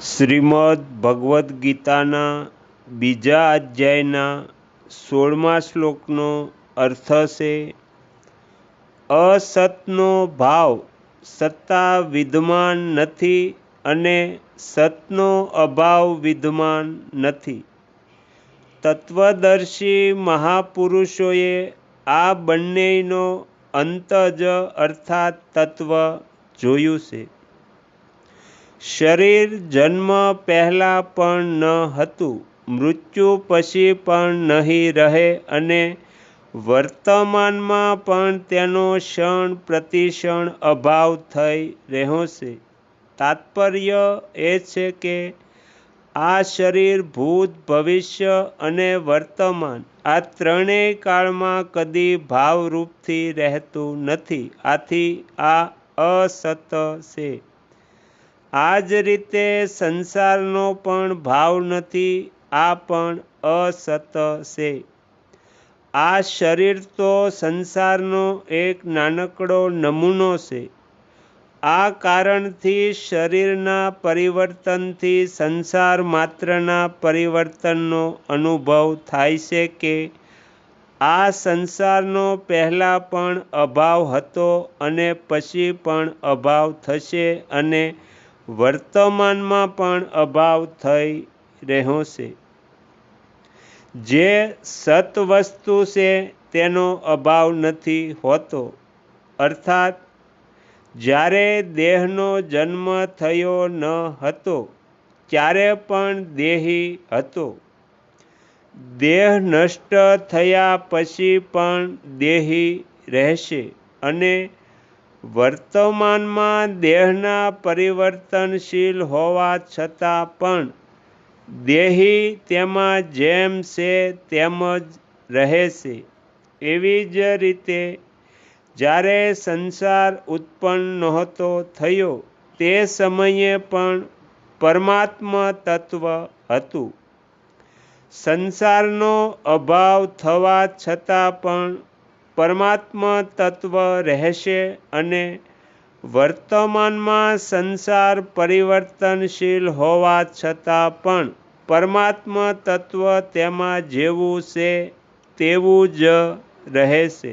શ્રીમદ્ ભગવદ્ ગીતાના બીજા અધ્યાયના સોળમા શ્લોકનો અર્થ છે અસતનો ભાવ સત્તા વિદ્યમાન નથી અને સતનો અભાવ વિદ્યમાન નથી. તત્વદર્શી મહાપુરુષોએ આ બંનેનો અંત જ અર્થાત તત્વ જોયું છે. શરીર જન્મ પહેલાં પણ ન હતું, મૃત્યુ પછી પણ નહીં રહે અને વર્તમાનમાં પણ તેનો ક્ષણ પ્રતિક્ષણ અભાવ થઈ રહ્યો છે. તાત્પર્ય એ છે કે આ શરીર ભૂત, ભવિષ્ય અને વર્તમાન આ ત્રણેય કાળમાં કદી ભાવરૂપથી રહેતું નથી. આથી આ અસત છે. આ જ રીતે સંસારનો પણ ભાવ નથી, આ પણ અસત છે. આ શરીર તો સંસારનો એક નાનકડો નમૂનો છે. આ કારણથી શરીરના પરિવર્તનથી સંસાર માત્રના પરિવર્તનનો અનુભવ થાય છે કે આ સંસારનો પહેલાં પણ અભાવ હતો અને પછી પણ અભાવ થશે અને વર્તમાનમાં પણ અભાવ થઈ રહ્યો છે. જે સત વસ્તુ છે તેનો અભાવ નથી હોતો. અર્થાત, જ્યારે દેહનો જન્મ થયો ન હતો, ત્યારે પણ દેહી હતો. દેહ નષ્ટ થયા પછી પણ દેહી રહેશે અને વર્તમાનમાં દેહના પરિવર્તનશીલ હોવા છતાં પણ દેહી તેમાં જેમ છે તેમ જ રહે એવી જ રીતે જ્યારે સંસાર ઉત્પન્ન નહોતો થયો તે સમયે પણ પરમાત્મા તત્વ હતું. સંસારનો અભાવ થવા છતાં પણ પરમાત્મ તત્વ રહેશે અને વર્તમાનમાં સંસાર પરિવર્તનશીલ હોવા છતાં પણ પરમાત્મા તત્વ તેમાં જેવું છે તેવું જ રહેશે.